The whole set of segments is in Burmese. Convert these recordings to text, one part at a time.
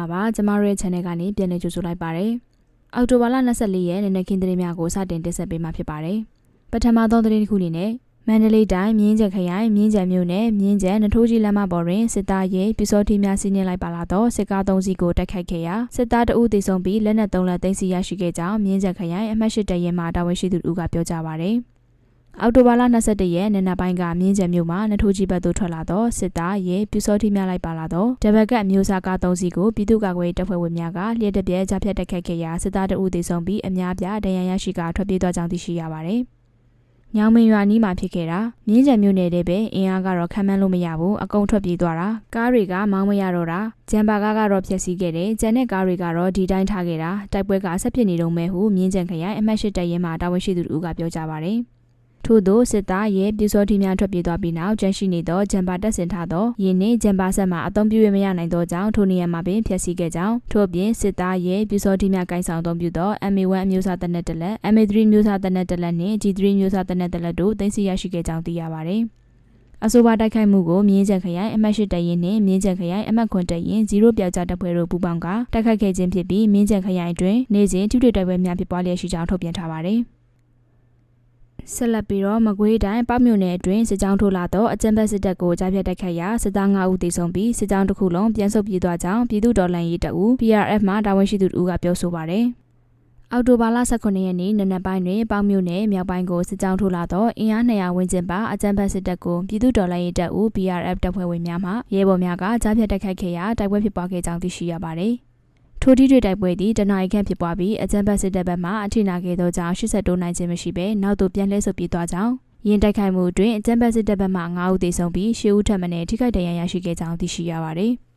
္ဂလာပါကျမတို့ရဲ့ channel ကနေပြန်လည်ကြိုဆိုလိုက်ပါတယ်အောက်တိုဘာလ24ရက်နေ့နေ့ခင်းသတင်းများကိုစတင်တင်ဆက်ပေးမှာဖြစ်ပါတယ်ပထမသောသတင်းတစ်ခုအနေနဲ့မန္တလေးတိုင်းမြင်းကျက်ခရိုင်မြင်းကျက်မြို့နယ်မြင်းကျက်နထိုးကြီးလမ်းမပေါ်တွင်စစ်သားရဲပြူစောတိများစီးနင်းလိုက်ပါလာသောစစ်ကား၃စီးကိုတိုက်ခိုက်ခဲ့ရာစစ်သားတအုပ်သေဆုံးပြီးလက်နက်၃လက်သိမ်းဆည်းရရှိခဲ့ကြောင်းမြင်းကျက်ခရိုင်အမှတ်၈တရဲမှတာဝန်ရှိသူတို့ကပြောကြားပါရယ် အောက်တိုဘာလ22ရက်နေ့နက်ပိုင်းကမြင်းကျယ်မြို့မှာနထိုးကြီးဘက်သို့ထွက်လာသောစစ်သားရဲပြူစောတိများလိုက်ပါလာသောတဘက်ကတ်မျိုးစားကား၃စီးကိုပြည်သူ့ကာကွယ်ရေးတပ်ဖွဲ့ဝင်များကလျှက်တပြဲကြားဖြတ်တိုက်ခိုက်ခဲ့ရာစစ်သားတအုပ်သေဆုံးပြီးအများပြားဒဏ်ရာရရှိကထွက်ပြေးသွားကြောင်းသိရှိရပါသည်။ညောင်မင်းရွာနီးမှာဖြစ်ခဲ့တာမြင်းကျယ်မြို့နယ်ထဲပဲအင်အားကတော့ခံမှန်းလို့မရဘူးအကုန်ထွက်ပြေးသွားတာကားတွေကမောင်းမရတော့တာဂျမ်ဘာကားကတော့ဖျက်ဆီးခဲ့တယ်ဂျန်တဲ့ကားတွေကတော့ဒီတိုင်းထားခဲ့တာတိုက်ပွဲကဆက်ဖြစ်နေတော့မဲဟုမြင်းကျယ်ခရိုင်အမှတ်၈တရင်မှာတာဝန်ရှိသူတို့ကပြောကြပါတယ်။ ထို့သောစစ်သားရဲ့ပြူစောတိများထွက်ပြေးသွားပြီးနောက်ကျန်ရှိနေသောဂျမ်ဘာတက်ဆင်ထားသောယင်းနှင့်ဂျမ်ဘာဆက်မှအသုံးပြုရမရနိုင်သောကြောင့်ထိုနေရာမှာပင်ဖျက်ဆီးခဲ့ကြောင်းထို့ပြင်စစ်သားရဲ့ပြူစောတိများကိုင်ဆောင်အသုံးပြုသော MA1 အမျိုးအစားတနက်တလက် MA3 မျိုးစားတနက်တလက်နှင့် G3 မျိုးစားတနက်တလက်တို့သိမ်းဆည်းရရှိခဲ့ကြောင်းသိရပါသည်အဆိုပါတိုက်ခိုက်မှုကိုမြင်းချက်ခရိုင်အမှတ်၈တရင်နှင့်မြင်းချက်ခရိုင်အမှတ်9တရင်0ပြောက်ကြားတပ်ဖွဲ့တို့ပူးပေါင်းကတိုက်ခိုက်ခဲ့ခြင်းဖြစ်ပြီးမြင်းချက်ခရိုင်အတွင်းနေစဉ်ထိတွေ့တိုက်ပွဲများဖြစ်ပွားလျက်ရှိကြောင်းထုတ်ပြန်ထားပါသည် ဆက်လက်ပြီးတော့မကွေးတိုင်းပေါ့မြို့နယ်အတွင်းစစ်ကြောင်းထိုးလာသောအကြမ်းဖက်စစ်တပ်ကိုကြားဖြတ်တိုက်ခိုက်ရာစစ်သား9ဦးသေဆုံးပြီးစစ်ကြောင်းတစ်ခုလုံးပြန်ဆုတ်ပြေးသွားကြောင်းပြည်သူ့တော်လှန်ရေးတပ်ဦး PRF မှတာဝန်ရှိသူတို့ကပြောဆိုပါတယ်။အော်တိုဘာလ18ရက်နေ့နနက်ပိုင်းတွင်ပေါ့မြို့နယ်မြောက်ပိုင်းကိုစစ်ကြောင်းထိုးလာသောအင်အား200ဝန်းကျင်ပါအကြမ်းဖက်စစ်တပ်ကိုပြည်သူ့တော်လှန်ရေးတပ်ဦး PRF တပ်ဖွဲ့ဝင်များမှရဲဘော်များကကြားဖြတ်တိုက်ခိုက်ခဲ့ရာတိုက်ပွဲဖြစ်ပွားခဲ့ကြောင်းသိရှိရပါတယ်။ ထိုတီတွေတိုက်ပွဲသည်တနအီခန့်ဖြစ်ပွားပြီးအကြမ်းဖက်စစ်တပ်ဘက်မှအထိနာခဲ့သောကြောင့်80တိုးနိုင်ခြင်းမရှိဘဲနောက်သို့ပြန်လှည့်ဆုပ်ပြေးသွားကြောင်းရင်တိုက်ခိုက်မှုအတွင်းအကြမ်းဖက်စစ်တပ်ဘက်မှ9ဦးသေဆုံးပြီး10ဦးထပ်မံထိခိုက်ဒဏ်ရာရရှိခဲ့ကြောင်းသိရှိရပါတယ်။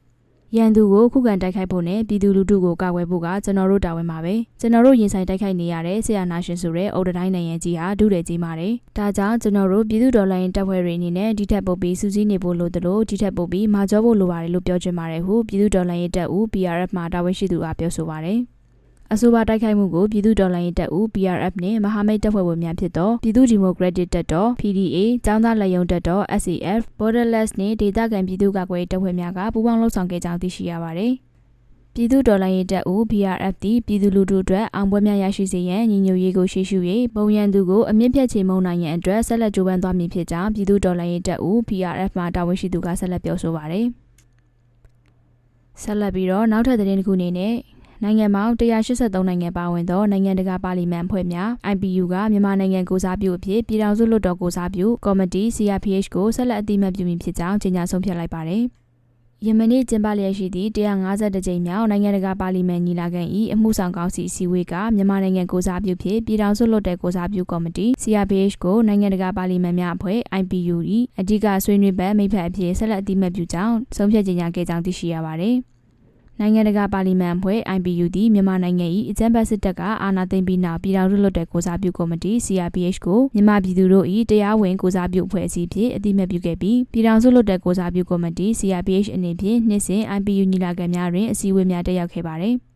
ရန်သူကိုခုခံတိုက်ခိုက်ဖို့နဲ့ပြည်သူလူထုကိုကာကွယ်ဖို့ကကျွန်တော်တို့တာဝန်ပါပဲကျွန်တော်တို့ရင်ဆိုင်တိုက်ခိုက်နေရတဲ့ဆရာနာရှင်ဆိုတဲ့အုတ်တိုင်းနိုင်ငံကြီးဟာဒုတယ်ကြီးပါတယ်ဒါကြောင့်ကျွန်တော်တို့ပြည်သူဒေါ်လာရင်တပ်ဖွဲ့တွေအနေနဲ့ဒီထက်ပိုပြီးစူးစီးနေဖို့လိုသလိုဒီထက်ပိုပြီးမာကျောဖို့လိုပါတယ်လို့ပြောချင်ပါတယ်ဟုပြည်သူဒေါ်လာရင်တပ်ဦး PRF မှာတာဝန်ရှိသူကပြောဆိုပါတယ် အဆိုပါတိုက်ခိုက်မှုကိုပြည်သူ့တော်လှန်ရေးတပ်ဦး PRF နှင့်မဟာမိတ်တပ်ဖွဲ့ဝင်များဖြစ်သောပြည်သူ့ဒီမိုကရက်တစ်တပ်တော် PDA ចောင်းသားလက်ယုံတပ်တော် SAF Borderless နှင့်ဒေသခံပြည်သူ့ကာကွယ်တပ်ဖွဲ့များကပူးပေါင်းလှုပ်ဆောင်ခဲ့ကြောင်းသိရှိရပါသည်ပြည်သူ့တော်လှန်ရေးတပ်ဦး BRF သည်ပြည်သူလူထုအတွက်အောင်ပွဲများရရှိစေရန်ညီညွတ်ရေးကိုရှေ့ရှု၍ပုံရန်သူကိုအမြင့်ဖြတ်ချေမှုန်းနိုင်ရန်အတွက်ဆက်လက်ကြိုးပမ်းသွားမည်ဖြစ်ကြောင်းပြည်သူ့တော်လှန်ရေးတပ်ဦး BRF မှတာဝန်ရှိသူကဆက်လက်ပြောဆိုပါရယ်ဆက်လက်ပြီးတော့နောက်ထပ်သတင်းတစ်ခုအနေနဲ့ နိုင်ငံပေါင်း183နိုင်ငံပါဝင်သောနိုင်ငံတကာပါလီမန်အဖွဲ့များ IPU ကမြန်မာနိုင်ငံကိုစားပြုအဖြစ်ပြည်ထောင်စုလွှတ်တော်ကိုစားပြုကော်မတီ CRPH ကိုဆက်လက်အသိအမှတ်ပြုမည်ဖြစ်ကြောင်းကြေညာဆုံးဖြတ်လိုက်ပါတယ်။ယမနေ့ကျင်းပလျက်ရှိသည့်150ကြိမ်မြောက်နိုင်ငံတကာပါလီမန်ညီလာခံ၏အမှုဆောင်ကောင်စီအစည်းအဝေးကမြန်မာနိုင်ငံကိုစားပြုဖြစ်ပြည်ထောင်စုလွှတ်တော်ကိုစားပြုကော်မတီ CRPH ကိုနိုင်ငံတကာပါလီမန်များအဖွဲ့ IPU ၏အဓိကဆွေးနွေးပတ်မိဖက်အဖြစ်ဆက်လက်အသိအမှတ်ပြုကြောင်းဆုံးဖြတ်ကြေညာခဲ့ကြောင်းသိရှိရပါသည်။ နိုင်ငံတကာပါလီမန်အဖွဲ့ IPU သည်မြန်မာနိုင်ငံ၏အကြမ်းဖက်စစ်တပ်ကအာဏာသိမ်းပြီးနောက်ပြည်ထောင်စုလွှတ်တော်ကိုစားပြုကော်မတီ CRPH ကိုမြန်မာပြည်သူတို့၏တရားဝင်ကိုစားပြုအဖွဲ့အစည်းဖြင့်အတိအမှတ်ပြုခဲ့ပြီးပြည်ထောင်စုလွှတ်တော်ကိုစားပြုကော်မတီ CRPH အနေဖြင့်နှစ်စဉ် IPU ညီလာခံများတွင်အစည်းအဝေးများတက်ရောက်ခဲ့ပါသည်။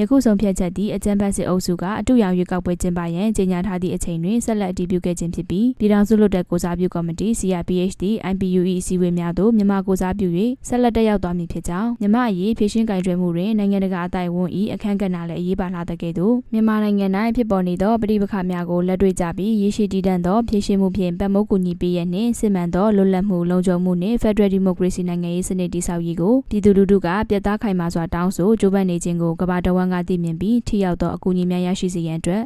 ယခုဆုံးဖြတ်ချက်သည်အကြံဖတ်စစ်အုပ်စုကအတူရောင်ရွေးကောက်ပွဲကျင်းပရန်ကြေညာထားသည့်အချိန်တွင်ဆက်လက်အတည်ပြုခဲ့ခြင်းဖြစ်ပြီးပြည်ထောင်စုလွှတ်တော်ကိုစားပြုကော်မတီ CRPHD IPU ၏အစည်းအဝေးများသို့မြန်မာကိုစားပြု၍ဆက်လက်တက်ရောက်သွားမည်ဖြစ်ကြောင်းမြန်မာအရေးဖြည့်ရှင်းကင်တွယ်မှုတွင်နိုင်ငံတကာအတိုင်းဝန်၏အခမ်းကဏ္ဍလည်းအရေးပါလာတဲ့ကဲ့သို့မြန်မာနိုင်ငံ၌ဖြစ်ပေါ်နေသောပဋိပက္ခများကိုလက်တွေ့ကြပြီးရရှိတည်တံ့သောဖြည့်ရှင်းမှုဖြင့်ပတ်မုတ်ကူညီပေးရနှင့်စစ်မှန်သောလွတ်လပ်မှုလုံခြုံမှုနှင့် Federal Democracy နိုင်ငံရေးစနစ်တည်ဆောက်ရေးကိုပြည်သူလူထုကပြတ်သားခိုင်မာစွာတောင်းဆိုကြိုးပမ်းနေခြင်းကိုကမ္ဘာတဝန်းကသိမြင်ပြီးထိရောက်သောအကူအညီများရရှိစေရန်အတွက်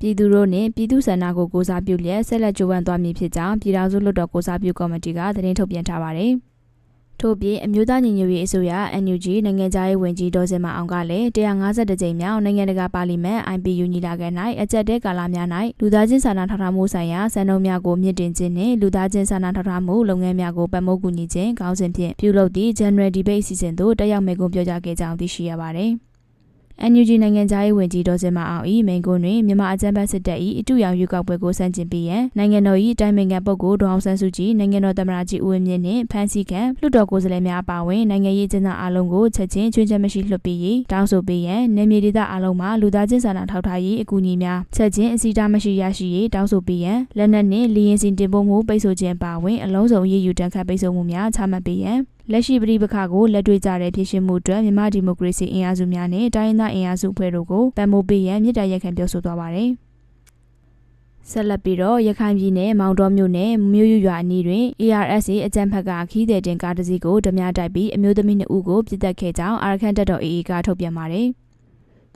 ပြည်သူတို့နှင့်ပြည်သူ့ဆန္ဒကိုကိုစားပြုလျက်ဆက်လက်ကြိုးပမ်းသွားမည်ဖြစ်ကြောင်းပြည်ထောင်စုလွှတ်တော်ကိုစားပြုကော်မတီကသတင်းထုတ်ပြန်ထားပါတယ်။ထို့ပြင်အမျိုးသားညီညွတ်ရေးအစိုးရ NUG နိုင်ငံသားရေးဝန်ကြီးဒေါ်စင်မအောင်ကလည်း150ကြိမ်မြောက်နိုင်ငံတကာပါလီမန် IPU ညီလာခံ၌အကြက်တဲကာလများ၌လူသားချင်းစာနာထောက်ထားမှုဆိုင်ရာစံနှုန်းများကိုမြင့်တင်ခြင်းနှင့်လူသားချင်းစာနာထောက်ထားမှုလုပ်ငန်းများကိုပတ်မိုးကူညီခြင်းခေါင်းစဉ်ဖြင့်ပြုလုပ်သည့် General Debate အစီအစဉ်သို့တက်ရောက်မယ်ကိုပြောကြားခဲ့ကြောင်းသိရှိရပါသည်။ NUG နိုင်ငံသားရေးဝန်ကြီးဒေါ်စင်မအောင်၏မိန်ကွန်းတွင်မြန်မာအကြမ်းဖက်စစ်တပ်၏အတူရောင်ရွေးကောက်ပွဲကိုဆန့်ကျင်ပြီးရန်နိုင်ငံတော်၏တိုင်ပင်ခံပုဂ္ဂိုလ်ဒေါအောင်ဆန်းစုကြည်နိုင်ငံတော်သမ္မတကြီးဦးဝင်းမြင့်နှင့်ဖမ်းဆီးခံလွှတ်တော်ကိုယ်စားလှယ်များအပါအဝင်နိုင်ငံရေးကျင်းပအားလုံးကိုချက်ချင်းချွင်းချက်မရှိလွှတ်ပေးရေးတောင်းဆိုပေးရန်နေမြေဒေသအားလုံးမှာလူသားချင်းစာနာထောက်ထားရေးအကူအညီများချက်ချင်းအစည်းအဝေးမရှိရရှိရေးတောင်းဆိုပေးရန်လက်နက်နှင့်လီရင်စင်တင်ပို့မှုပိတ်ဆို့ခြင်းအပါအဝင်အလုံးစုံရေးယူတန်းခတ်ပိတ်ဆို့မှုများချမှတ်ပေးရန် လက်ရှိပြည်ပခါကိုလက်တွေ့ကြတဲ့ဖြစ်ရှင်မှုအတွက်မြန်မာဒီမိုကရေစီအင်အားစုများနဲ့တိုင်းရင်းသားအင်အားစုအဖွဲ့တို့ကိုပံ့ပိုးပေးရန်မြစ်တာရက်ခံပြောဆိုသွားပါတယ်။ဆက်လက်ပြီးတော့ရခိုင်ပြည်နယ်မောင်တော်မြို့နယ်မြို့ရွရွာအနီးတွင် ARSA အကြမ်းဖက်ကခီးတဲ့တင်ကားတစ်စီးကိုဓမြတိုက်ပြီးအမျိုးသမီး2ဦးကိုပြစ်တက်ခဲ့ကြောင်းအာရခန်တပ်တော် AA ကထုတ်ပြန်ပါတယ်။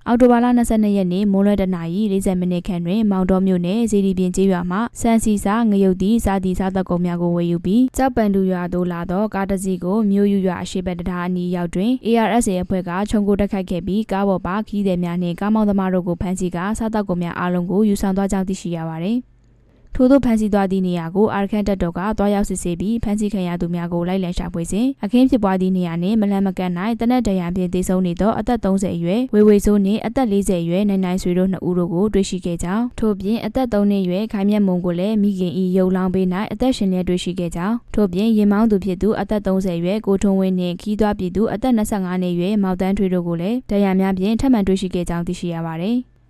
အော်တိုဘာလ22ရက်နေ့မိုးလွဲတနာရီ40မိနစ်ခန့်တွင်မောင်တော်မြို့နယ်ဇီဒီပြင်ကျေးရွာမှစန်စီစာငရုတ်တီစာတီစာသက်ကုန်များကိုဝယ်ယူပြီးကြောက်ပန်တူရွာသို့လာသောကားတစ်စီးကိုမြို့ယူရွာအရှိဘက်တရားအနီးရောက်တွင် ARSA အဖွဲ့ကခြုံကိုတက်ခိုက်ခဲ့ပြီးကားပေါ်ပါခီးသည်များနှင့်ကားမောင်းသမားတို့ကိုဖမ်းဆီးကာစားသက်ကုန်များအလုံးကိုယူဆောင်သွားကြောင်းသိရှိရပါသည်။ ထို့သောဖမ်းဆီးသွားသည့်နေရာကိုအာရခန့်တပ်တော်ကတွားရောက်စစ်ဆေးပြီးဖမ်းဆီးခံရသူများကိုလိုက်လံရှာဖွေစဉ်အခင်းဖြစ်ပွားသည့်နေရာနှင့်မလန်မကန်၌တနက်တရံဖြင့်တည်ဆုံနေသောအသက်30အရွယ်ဝေဝေဆိုးနှင့်အသက်40အရွယ်နိုင်နိုင်ဆွေတို့နှစ်ဦးတို့ကိုတွေ့ရှိခဲ့ကြောင်းထို့ပြင်အသက်3နှစ်အရွယ်ခိုင်မြတ်မုံကိုလည်းမိခင်ဤရုံလောင်းပေး၌အသက်ရှင်လျက်တွေ့ရှိခဲ့ကြောင်းထို့ပြင်ရင်မောင်းသူဖြစ်သူအသက်30အရွယ်ကိုထုံဝင်းနှင့်ခီးသွွားပြည်သူအသက်25နှစ်အရွယ်မောက်တန်းထွေတို့ကိုလည်းတရားများဖြင့်ထပ်မံတွေ့ရှိခဲ့ကြောင်းသိရှိရပါသည်။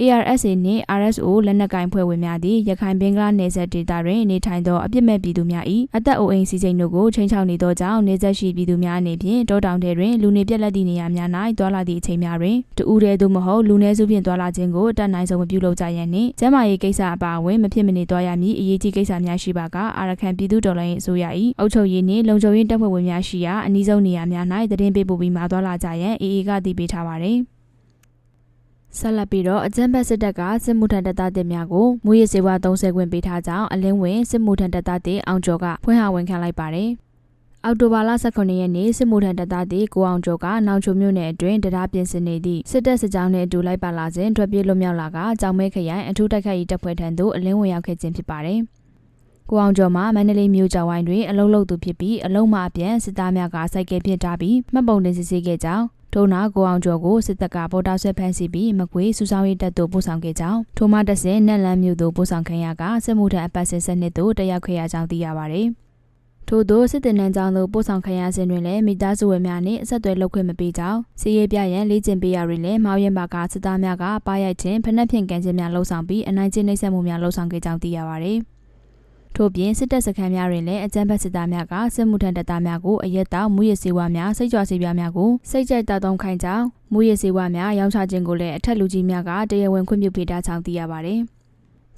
ARSA နှင့် RSO လက်နက်ကင်ဖွဲ့ဝင်များသည်ရခိုင်ဘင်္ဂလားနယ်စပ်ဒေသတွင်နေထိုင်သောအပြစ်မဲ့ပြည်သူများ၏အသက်အိုအိမ်စီစဉ်တို့ကိုချိန်ချောက်နေသောကြောင့်နေဆက်ရှိပြည်သူများအနေဖြင့်တောတောင်ထဲတွင်လူနေပြက်လက်သည့်နေရာများ၌တွာလာသည့်အချိန်များတွင်တူဦးတဲ့သို့မဟုတ်လူနည်းစုဖြင့်တွာလာခြင်းကိုအတက်နိုင်ဆုံးမပြုလုပ်ကြရန်နှင့်ကျန်းမာရေးကိစ္စအပါအဝင်မဖြစ်မနေတွာရမည်အရေးကြီးကိစ္စများရှိပါကအာရကန်ပြည်သူတော်လှန်ရေးအစိုးရ၏အုပ်ချုပ်ရေးနှင့်လုံခြုံရေးတပ်ဖွဲ့ဝင်များရှိရာအနည်းဆုံးနေရာများ၌တည်င်းပေးပို့ပြီးမှတွာလာကြရန်အေအေကတည်ပေးထားပါသည် ဆက်လက်ပြီးတော့အကြမ်းဖက်စစ်တပ်ကစစ်မှုထမ်းတပ်သားတွေများကိုမူရစ်စေဝါ30ခွင့်ပေးထားကြောင်းအလင်းဝင်စစ်မှုထမ်းတပ်သားတွေအောင်ကျော်ကဖွင့်ဟဝန်ခံလိုက်ပါတယ်။အောက်တိုဘာလ18ရက်နေ့စစ်မှုထမ်းတပ်သားတွေကိုအောင်ကျော်ကနောင်ချုံမြို့နယ်အတွင်းတရားပြင်ဆင်နေသည့်စစ်တပ်စစ်ကြောင်းနဲ့အတူလိုက်ပါလာစဉ်ထွက်ပြေးလွတ်မြောက်လာကကြောင်မဲခရိုင်အထူးတိုက်ခိုက်ရေးတပ်ဖွဲ့ထံသို့အလင်းဝင်ရောက်ခဲ့ခြင်းဖြစ်ပါတယ်။ကိုအောင်ကျော်မှာမန္တလေးမြို့ကျောင်းဝိုင်းတွင်အလုံးလုံးသူဖြစ်ပြီးအလုံးမအပြန်စစ်သားများကစိုက်ကဲပြစ်ထားပြီးမှတ်ပုံတင်စစ်ဆေးခဲ့ကြောင်း ထို့နောက်ကိုအောင်ကျော်ကိုစစ်တပ်ကပေါ်တာဆွဲဖမ်းဆီးပြီးမကွေးစုဆောင်ရေးတပ်သို့ပို့ဆောင်ခဲ့ကြောင်းထိုမှတဆင်နက်လန်းမြို့သို့ပို့ဆောင်ခံရကစစ်မှုထမ်းအပတ်စဉ်စနစ်သို့တက်ရောက်ခဲ့ရကြောင်းသိရပါဗျ။ထို့သောစစ်တင်နန်းကျောင်းသို့ပို့ဆောင်ခံရစဉ်တွင်လည်းမိသားစုဝင်များနှင့်အဆက်အသွယ်လုပ်ခွင့်မပေးကြောင်းစီးရဲပြရန်လေ့ကျင့်ပေးရတွင်လည်းမောင်ရင်ပါကစစ်သားများကပါရိုက်ခြင်းဖနှက်ဖြင့်ကန်ခြင်းများလှုံ့ဆော်ပြီးအနိုင်ကျင့်နှိပ်စက်မှုများလှုံ့ဆော်ခဲ့ကြောင်းသိရပါဗျ။ ထို့ပြင်စစ်တပ်စခန်းများတွင်လည်းအကြမ်းဖက်စစ်သားများကစစ်မှုထမ်းတပ်သားများကိုအရက်တောက်မူရစေဝါများစိတ်ကြွစေပြားများကိုစိတ်ကြိုက်တောက်သုံးခိုင်းကြောင်းမူရစေဝါများရောင်းချခြင်းကိုလည်းအထက်လူကြီးများကတရားဝင်ခွင့်ပြုပေးထားကြောင်းသိရပါတယ်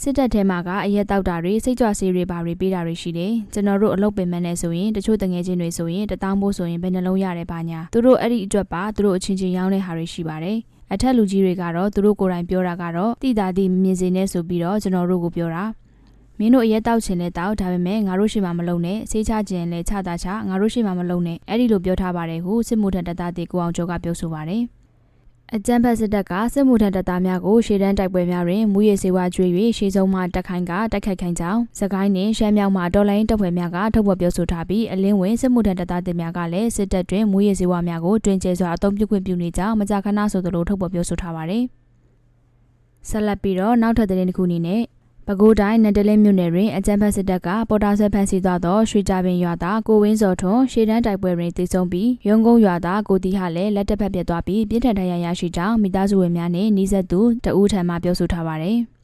စစ်တပ်ထဲမှာကအရက်တောက်တာတွေစိတ်ကြွစေးတွေပါတွေပေးတာတွေရှိတယ်ကျွန်တော်တို့အလုပ်ပင်မနဲ့ဆိုရင်တချို့တငယ်ချင်းတွေဆိုရင်တထောင်ဖို့ဆိုရင်ဘယ်နှလုံးရတယ်ပါညာသူတို့အဲ့ဒီအတွက်ပါသူတို့အချင်းချင်းရောင်းတဲ့ဟာတွေရှိပါတယ်အထက်လူကြီးတွေကတော့သူတို့ကိုယ်တိုင်ပြောတာကတော့တိတာတိမမြင်စေနဲ့ဆိုပြီးတော့ကျွန်တော်တို့ကိုပြောတာ မင်းတို့အရက်တောက်ချင်လဲတောက်ဒါပေမဲ့ငါတို့ရှိမှမလုံနဲ့ဆေးချခြင်းလဲချတာချငါတို့ရှိမှမလုံနဲ့အဲ့ဒီလိုပြောထားပါတယ်ဟုစစ်မှုထမ်းတပ်သားတေကိုအောင်ကျော်ကပြောဆိုပါတယ်အကြမ်းဖက်စစ်တပ်ကစစ်မှုထမ်းတပ်သားများကိုရှေ့တန်းတိုက်ပွဲများတွင်မူရစေဝါကျွေး၍ရှေ့ဆုံးမှတက်ခိုင်းကတိုက်ခိုက်ခိုင်းကြောင်းစကိုင်းနှင့်ရှမ်းမြောက်မှတော်လိုင်းတပ်ဖွဲ့များကထုတ်ဖော်ပြောဆိုထားပြီးအလင်းဝင်စစ်မှုထမ်းတပ်သားတွေများကလည်းစစ်တပ်တွင်မူရစေဝါများကိုတွင်ကျဲစွာအုံပြုခွင့်ပြုနေကြောင်းမကြာခဏဆိုသလိုထုတ်ဖော်ပြောဆိုထားပါတယ်ဆက်လက်ပြီးတော့နောက်ထပ်သတင်းတစ်ခုအနေနဲ့ ပဲခူးတိုင်းနန္တလင်းမြို့နယ်တွင်အကြမ်းဖက်စစ်တပ်ကပေါ်တာဆွဲဖမ်းဆီးသွားသောရွှေကြပင်ရွာသားကိုဝင်းစောထွန်းရှေ့တန်းတိုက်ပွဲတွင်တေဆုံးပြီးရုံကုန်းရွာသားကိုတီဟာလည်းလက်တက်ဖက်ပြတ်သွားပြီးပြင်းထန်ဒဏ်ရာရရှိကြောင်းမိသားစုဝင်များနှင့်နှီးဆက်သူတဦးထံမှပြောဆိုထားပါသည်။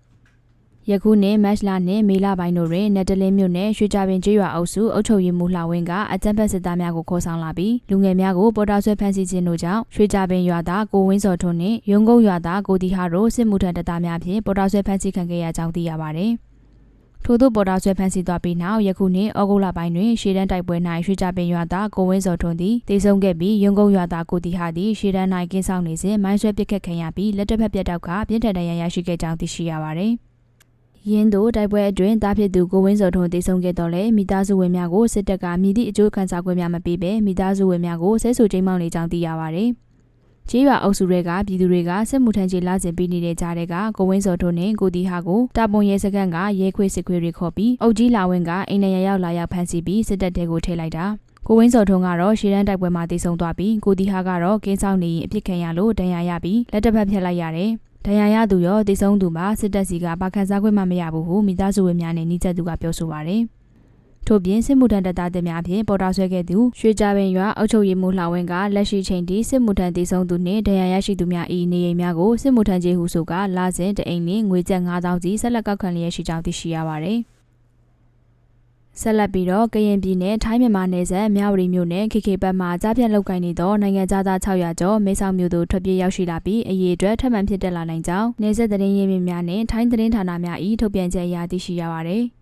ယခုနှစ်မတ်လနှင့်မေလပိုင်းတို့တွင်နယ်တလင်းမြို့နယ်ရွှေကြပင်ကျေးရွာအုပ်စုအုပ်ချုပ်ရေးမှူးလှဝင်းကအကြမ်းဖက်စစ်သားများကိုခေါ်ဆောင်လာပြီးလူငယ်များကိုပေါ်တာဆွဲဖမ်းဆီးခြင်းတို့ကြောင့်ရွှေကြပင်ရွာသားကိုဝင်းစောထွန်းနှင့်ရုံကုန်းရွာသားကိုတီဟာတို့စစ်မှုထမ်းတပ်သားများဖြင့်ပေါ်တာဆွဲဖမ်းဆီးခံခဲ့ရကြောင်းသိရပါသည်ထို့သောပေါ်တာဆွဲဖမ်းဆီးသွားပြီးနောက်ယခုနှစ်ဩဂုတ်လပိုင်းတွင်ရှေ့တန်းတိုက်ပွဲ၌ရွှေကြပင်ရွာသားကိုဝင်းစောထွန်းသည်တေဆုံးခဲ့ပြီးရုံကုန်းရွာသားကိုတီဟာသည်ရှေ့တန်း၌ကင်းဆောင်နေစဉ်မိုင်းဆွဲပစ်ခတ်ခံရပြီးလက်တစ်ဖက်ပြတ်တောက်ကပြင်းထန်ဒဏ်ရာရရှိခဲ့ကြောင်းသိရှိရပါသည် ရင်းတို့တိုက်ပွဲအတွင်းတားဖြစ်သူကိုဝင်းစောထွန်းတေဆုံးခဲ့တော့လေမိသားစုဝင်များကိုစစ်တပ်ကမြည်သည့်အကျိုးခံစား권များမပေးဘဲမိသားစုဝင်များကိုဆဲဆူချိန်မောင်းနေကြောင်းသိရပါတယ်။ကျေးရွာအုပ်စုတွေကပြည်သူတွေကစစ်မှုထမ်းကြီးလာစဉ်ပေးနေတဲ့ကြားတဲ့ကကိုဝင်းစောထွန်းနဲ့ကိုတီဟာကိုတာပွန်ရဲစခန်းကရဲခွေစစ်ခွေတွေခေါ်ပြီးအုပ်ကြီးလာဝင်ကအိမ်နရရောက်လာရောက်ဖမ်းဆီးပြီးစစ်တပ်တဲကိုထည့်လိုက်တာ။ကိုဝင်းစောထွန်းကတော့ရှေ့တန်းတိုက်ပွဲမှာတေဆုံးသွားပြီးကိုတီဟာကတော့ကင်းဆောင်နေရင်အပြစ်ခံရလို့ဒဏ်ရာရပြီးလက်တစ်ဖက်ဖြတ်လိုက်ရတယ်။ ဒဏ်ရာရသူရောတည်ဆုံးသူမှာစစ်တပ်စီကပါခန်းစားခွင့်မှမရဘူးဟုမိသားစုဝင်များနဲ့နှိကျက်သူကပြောဆိုပါရယ်ထို့ပြင်စစ်မှုထမ်းတပ်သားတွေများဖြင့်ပေါ်တာဆွဲခဲ့သူရွှေကြပင်ရွာအုပ်ချုပ်ရေးမှူးလှဝင်းကလက်ရှိချိန်ထိစစ်မှုထမ်းတည်ဆုံးသူနှင့်ဒဏ်ရာရရှိသူများ၏နေအိမ်များကိုစစ်မှုထမ်းကြီးဟုဆိုကလာစဉ်တအိမ်နှင့်ငွေကျပ်9000စီဆက်လက်ကောက်ခံလျက်ရှိကြောင်းသိရှိရပါသည် ဆက်လက်ပြီးတော့ကရင်ပြည်နယ်ထိုင်းမြန်မာနယ်စပ်မြဝတီမြို့နယ် KK ဘက်မှကြားပြတ်လောက်ကိုင်းနေသောနိုင်ငံသားသား600ကျော်မဲဆောက်မြို့သို့ထွက်ပြေးရောက်ရှိလာပြီးအရေးအတွက်ထပ်မံဖြစ်တက်လာနိုင်ကြောင်းနယ်စပ်သတင်းရင်းမြစ်များနဲ့ထိုင်းသတင်းဌာနများ၏ထုတ်ပြန်ချက်အရသိရှိရပါသည်။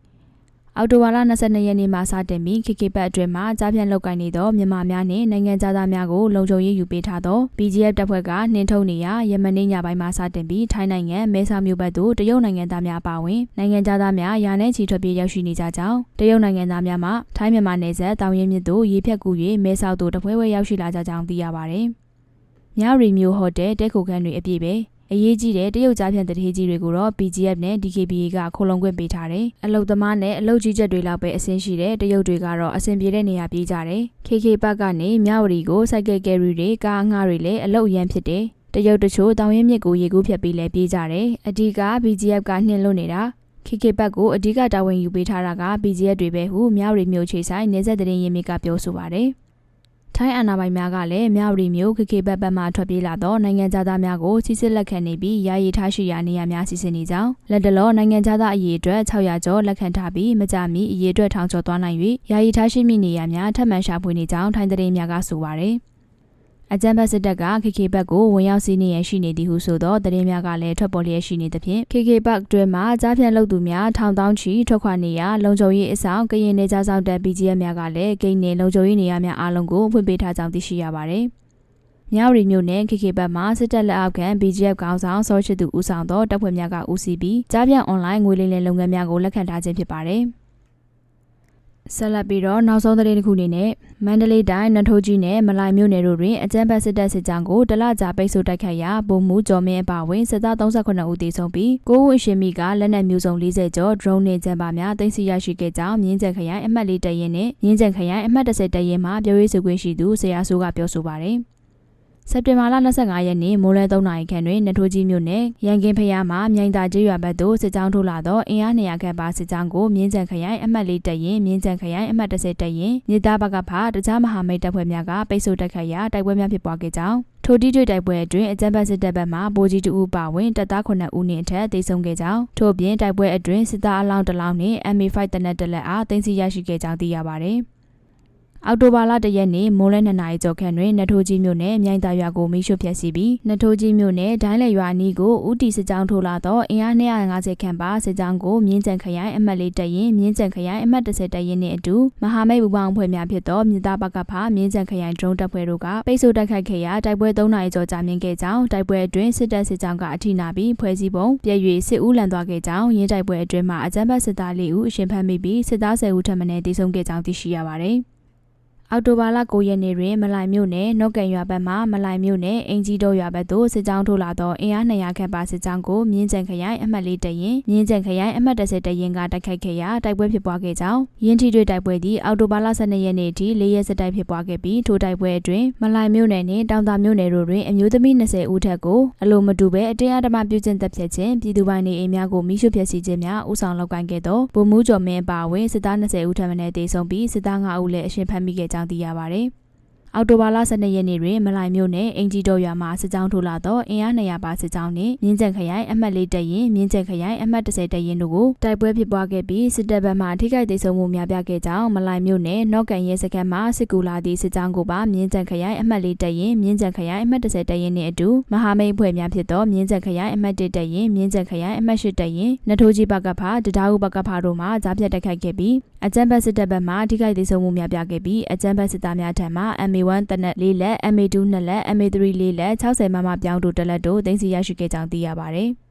အော်တိုဝါလာ22ရက်နေ့မှာစတင်ပြီး KK ဘက်အတွင်းမှာကြားပြတ်လောက်ကိုင်းနေသောမြန်မာများနှင့်နိုင်ငံသားများကိုလုံခြုံရေးယူပေးထားသော BGF တပ်ဖွဲ့ကနှင်ထုတ်နေရာယမနေ့ညပိုင်းမှာစတင်ပြီးထိုင်းနိုင်ငံမဲဆောက်မြို့ဘက်သို့တရုတ်နိုင်ငံသားများပါဝင်နိုင်ငံသားများယာနဲ့ချီထွက်ပြေးရောက်ရှိနေကြကြောင်းတရုတ်နိုင်ငံသားများမှထိုင်းမြန်မာနယ်စပ်တောင်ရင်မြစ်သို့ရေဖြတ်ကူ၍မဲဆောက်သို့တပွဲပွဲရောက်ရှိလာကြကြောင်းသိရပါသည်။မြရီမျိုးဟိုတယ်တဲခိုခန်းတွေအပြည့်ပဲ အရေးကြီးတဲ့တရုတ်ကြားဖြန့်တတိကြီးတွေကိုတော့ PGF နဲ့ DKBA ကခိုလုံခွင့်ပေးထားတယ်။အလုတ်သမားနဲ့အလုတ်ကြီးချက်တွေလောက်ပဲအဆင်ရှိတဲ့တရုတ်တွေကတော့အဆင်ပြေတဲ့နေရာပြေးကြတယ်။ KK ဘက်ကနေမြဝတီကိုစိုက်ကယ်ကယ်ရီတွေကားငှားတွေလည်းအလုတ်ရန်ဖြစ်တယ်။တရုတ်တချို့တောင်ရင်မြစ်ကိုရေကူးဖြတ်ပြီးလဲပြေးကြတယ်။အဓိက BGF ကနှင်လို့နေတာ။ KK ဘက်ကိုအဓိကတာဝန်ယူပေးထားတာက BGF တွေပဲဟုမြဝတီမျိုးချေဆိုင်နေဆက်တဲ့ရင်မြစ်ကပြောဆိုပါတယ်။ ထိုင်းအာဏာပိုင်များကလည်းမြဝတီမြို့ခေခေဘက်ဘက်မှထွက်ပြေးလာသောနိုင်ငံသားများကိုစစ်စစ်လက်ခံနေပြီးယာယီထားရှိရာနေရာများစီစဉ်နေကြောင်းလက်တလောနိုင်ငံသားအရေးအတွက်600ကျော်လက်ခံထားပြီးမကြမီအရေးအတွက်ထောင်ကျော်သွားနိုင်၍ယာယီထားရှိမိနေရာများထပ်မံရှာဖွေနေကြောင်းထိုင်းသတင်းများကဆိုပါရယ် အကြံဖက်စစ်တပ်က KK ဘက်ကိုဝင်ရောက်စီးနေရရှိနေသည်ဟုဆိုသောသတင်းများကလည်းထွက်ပေါ်လျက်ရှိနေသဖြင့် KK ဘက်တွင်မှကြားဖြန့်လုပ်သူများထောင်တောင်းချီထွက်ခွာနေရလုံခြုံရေးအဆောင်ကရင်နေကြားဆောင်တပ် BGF များကလည်းဂိတ်နေလုံခြုံရေးနေရာများအားလုံးကိုဖွင့်ပေးထားကြောင်းသိရှိရပါတယ်။မြဝတီမြို့နယ် KK ဘက်မှစစ်တပ်လက်အောက်ခံ BGF ကောင်ဆောင်စောချစ်သူဦးဆောင်သောတပ်ဖွဲ့များကဦးစီးပြီးကြားပြန်အွန်လိုင်းငွေလိမ်လည်လုပ်ငန်းများကိုလက်ခံထားခြင်းဖြစ်ပါတယ်။ ဆက်လက်ပြီးတော့နောက်ဆုံးသတင်းတစ်ခုအနေနဲ့မန္တလေးတိုင်းနထိုးကြီးနဲ့မလိုင်မြို့နယ်တို့တွင်အကြမ်းဖက်စစ်တပ်စစ်ကြောင်းကိုတလကြာပိတ်ဆို့တိုက်ခတ်ရာပုံမှုကျော်မင်းအပါဝင်စစ်သား38ဦးသေဆုံးပြီးကိုဝင်းရှင်မီကလက်နက်မျိုးစုံ40ကျော် drone နဲ့ကျန်းပါများသိမ်းဆည်းရရှိခဲ့ကြောင်းမြင်းကျက်ခရိုင်အမှတ်၄တရင်နဲ့မြင်းကျက်ခရိုင်အမှတ်30တရင်မှပြောရေးဆိုခွင့်ရှိသူဆရာဆိုးကပြောဆိုပါတယ်။ စက်တင်ဘာလ25ရက်နေ့မိုးလဲ3နာရီခန့်တွင်နထိုးကြီးမြို့နယ်ရန်ကင်းဖျားမှမြိုင်သာကျေးရွာဘက်သို့စစ်ကြောင်းထိုးလာသောအင်အား200ခန့်ပါစစ်ကြောင်းကိုမြင်းကျန်ခရိုင်အမှတ်၄တပ်ရင်မြင်းကျန်ခရိုင်အမှတ်30တပ်ရင်မြေသားဘက်ကဖာတခြားမဟာမိတ်တပ်ဖွဲ့များကပိတ်ဆို့တိုက်ခိုက်ရာတိုက်ပွဲများဖြစ်ပွားခဲ့ကြောင်းထိုတိတွေ့တိုက်ပွဲအတွင်းအကြမ်းဖက်စစ်တပ်ဘက်မှဗိုလ်ကြီးတဦးပါဝင်တပ်သား9ဦးနှင့်အထက်တိုက်ဆုံခဲ့ကြောင်းထို့ပြင်တိုက်ပွဲအတွင်းစစ်သားအလောင်းတစ်လောင်းနှင့် MA5 တနက်တလက်အားတင်စီရရှိခဲ့ကြောင်းသိရပါသည် အောက်တိုဘာလတရက်နေ့မိုးလဲ2နာရီကျော်ခန့်တွင်နထိုးကြီးမြို့နယ်မြိုင်သာရွာကိုမိရှုဖျက်ဆီးပြီးနထိုးကြီးမြို့နယ်ဒိုင်းလေရွာနီးကိုဦးတီစစ်ကြောင်းထိုးလာသောအင်အား250ခန့်ပါစစ်ကြောင်းကိုမြင်းကြံခရိုင်အမှတ်လေးတပ်ရင်မြင်းကြံခရိုင်အမှတ်30တပ်ရင်နှင့်အတူမဟာမိတ်ဘူပေါင်းဖွဲ့များဖြစ်သောမြစ်သားဘကဖာမြင်းကြံခရိုင်ဒရုန်းတပ်ဖွဲ့တို့ကပိတ်ဆို့တိုက်ခိုက်ခဲ့ရာတိုက်ပွဲ3နာရီကျော်ကြာမြင့်ခဲ့ကြောင်းတိုက်ပွဲအတွင်းစစ်တပ်စစ်ကြောင်းကအထိနာပြီးဖွဲ့စည်းပုံပြည့်၍စစ်ဦးလန်သွားခဲ့ကြောင်းရင်းတိုက်ပွဲအတွင်းမှာအကြမ်းဖက်စစ်သား၄ဦးအရှင်ဖမ်းမိပြီးစစ်သား10ဦးထပ်မံတေဆုံးခဲ့ကြောင်းသိရှိရပါတယ်။ အောက်တိုဘာလ9ရက်နေ့တွင်မလိုင်မြို့နယ်နှုတ်ကန်ရွာဘက်မှမလိုင်မြို့နယ်အင်ကြီးတို့ရွာဘက်သို့စစ်ကြောင်းထိုးလာသောအင်အား200ခန့်ပါစစ်ကြောင်းကိုမြင်းကျန်ခရိုင်အမှတ်၄တရင်မြင်းကျန်ခရိုင်အမှတ်30တရင်ကတိုက်ခိုက်ခဲ့ရာတိုက်ပွဲဖြစ်ပွားခဲ့ကြောင်းရင်းထီတွေတိုက်ပွဲသည်အောက်တိုဘာလ12ရက်နေ့ထိ၄ရက်စတိုက်ဖြစ်ပွားခဲ့ပြီးထိုတိုက်ပွဲအတွင်းမလိုင်မြို့နယ်နှင့်တောင်သာမြို့နယ်တို့တွင်အမျိုးသမီး20ဦးထက်ကိုအလိုမတူဘဲအတင်းအဓမ္မပြုကျင့်တပ်ဖြတ်ခြင်းပြည်သူပိုင်နေအိမ်များကိုမိရှုဖျက်ဆီးခြင်းများဥဆောင်လုပ်ကိုင်ခဲ့သောဗိုလ်မှူးကျော်မင်းပါဝင်စစ်သား20ဦးထက်မနည်းတေဆုံးပြီးစစ်သား5ဦးလည်းအရှင်ဖမ်းမိခဲ့ကြောင်းသိရပါသည် အောက်တိုဘာလ12ရက်နေ့တွင်မလိုင်မြို့နယ်အင်ဂျီတော်ရွာမှစစ်ကြောင်းထိုးလာသောအင်အား200ပါစစ်ကြောင်းနှင့်မြင်းကျက်ခရိုင်အမှတ်၄တပ်ရင်မြင်းကျက်ခရိုင်အမှတ်30တပ်ရင်တို့ကိုတိုက်ပွဲဖြစ်ပွားခဲ့ပြီးစစ်တပ်ဘက်မှထိခိုက်ဒေဆုံးမှုများပြခဲ့ကြောင်းမလိုင်မြို့နယ်နော့ကန်ရဲစခန်းမှစစ်ကူလာသည့်စစ်ကြောင်းကိုပါမြင်းကျက်ခရိုင်အမှတ်၄တပ်ရင်မြင်းကျက်ခရိုင်အမှတ်30တပ်ရင်နှင့်အတူမဟာမိတ်ဖွဲ့များဖြစ်သောမြင်းကျက်ခရိုင်အမှတ်1တပ်ရင်မြင်းကျက်ခရိုင်အမှတ်8တပ်ရင်နထိုးကြီးဘကဖာတဒါဟုဘကဖာတို့မှကြားပြတ်တိုက်ခိုက်ခဲ့ပြီးအကြမ်းဖက်စစ်တပ်ဘက်မှထိခိုက်ဒေဆုံးမှုများပြခဲ့ပြီးအကြမ်းဖက်စစ်သားများထံမှ MA1 တနက်၄လက် MA2 2လက် MA3 4လက်60မမပြောင်းတို့တလက်တို့တင်စီရရှိခဲ့ကြောင်းသိရပါတယ်။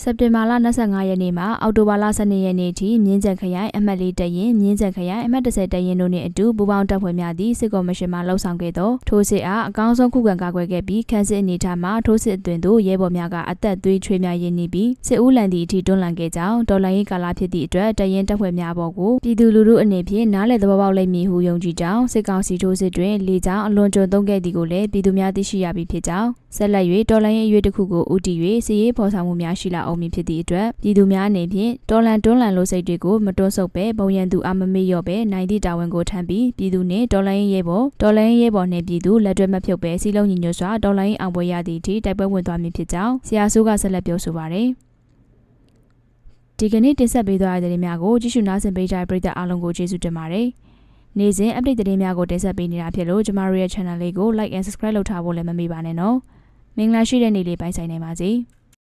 စက်တင်ဘာလ25ရက်နေ့မှအောက်တိုဘာလ12ရက်နေ့ထိမြင်းကျက်ခရိုင်အမှတ်၄တရင်မြင်းကျက်ခရိုင်အမှတ်30တရင်တို့နှင့်အတူပူးပေါင်းတပ်ဖွဲ့များသည့်စစ်ကော်မရှင်မှလှုပ်ဆောင်ခဲ့သောထိုးစစ်အားအကောင်းဆုံးခုခံကာကွယ်ခဲ့ပြီးခန်းစစ်အနေထားမှထိုးစစ်အသွင်သို့ရဲဘော်များကအသက်သွေးချွေးများရင်းနှီးပြီးစစ်ဦးလန်သည့်အထိတွန်းလှန်ခဲ့ကြောင်းဒေါ်လာရေးကာလဖြစ်သည့်အတွက်တရင်တပ်ဖွဲ့များပေါ်ကိုပြည်သူလူထုအနေဖြင့်နားလည်သဘောပေါက်လိမ့်မည်ဟုယုံကြည်ကြောင်းစစ်ကောင်စီထိုးစစ်တွင်လေကြောင်းအလွန်ကျွံသုံးခဲ့သည်ကိုလည်းပြည်သူများသိရှိရပြီးဖြစ်ကြောင်းဆက်လက်၍တော်လိုင်းရေးအရွေးတစ်ခုကိုဦးတည်၍စီရေးဖော်ဆောင်မှုများရှိလာအောင်မည်ဖြစ်သည့်အတွက်ပြည်သူများအနေဖြင့်တော်လန်တွန်းလန်လိုစိတ်တွေကိုမတွန်းဆုတ်ပဲပုံရန်သူအမမေ့ရော့ပဲနိုင်သည့်တာဝန်ကိုထမ်းပြီးပြည်သူနှင့်တော်လိုင်းရေးပေါ်တော်လိုင်းရေးပေါ်နှင့်ပြည်သူလက်တွဲမဖြုတ်ပဲစီလုံးညီညွတ်စွာတော်လိုင်းအောင်ပွဲရသည့်အထိတိုက်ပွဲဝင်သွားမည်ဖြစ်ကြောင်းဆရာဆိုးကဆက်လက်ပြောဆိုပါရယ်ဒီကနေ့တင်ဆက်ပေးသွားတဲ့သတင်းများကိုကြည့်ရှုနားဆင်ပေးကြတဲ့ပရိသတ်အားလုံးကိုကျေးဇူးတင်ပါတယ်။နေ့စဉ် update သတင်းများကိုတင်ဆက်ပေးနေတာဖြစ်လို့ကျမတို့ရဲ့ channel လေးကို like and subscribe လုပ်ထားဖို့လည်းမမေ့ပါနဲ့နော်။မင်္ဂလာရှိတဲ့နေ့လေးပိုင်ဆိုင်နိုင်ပါစေ။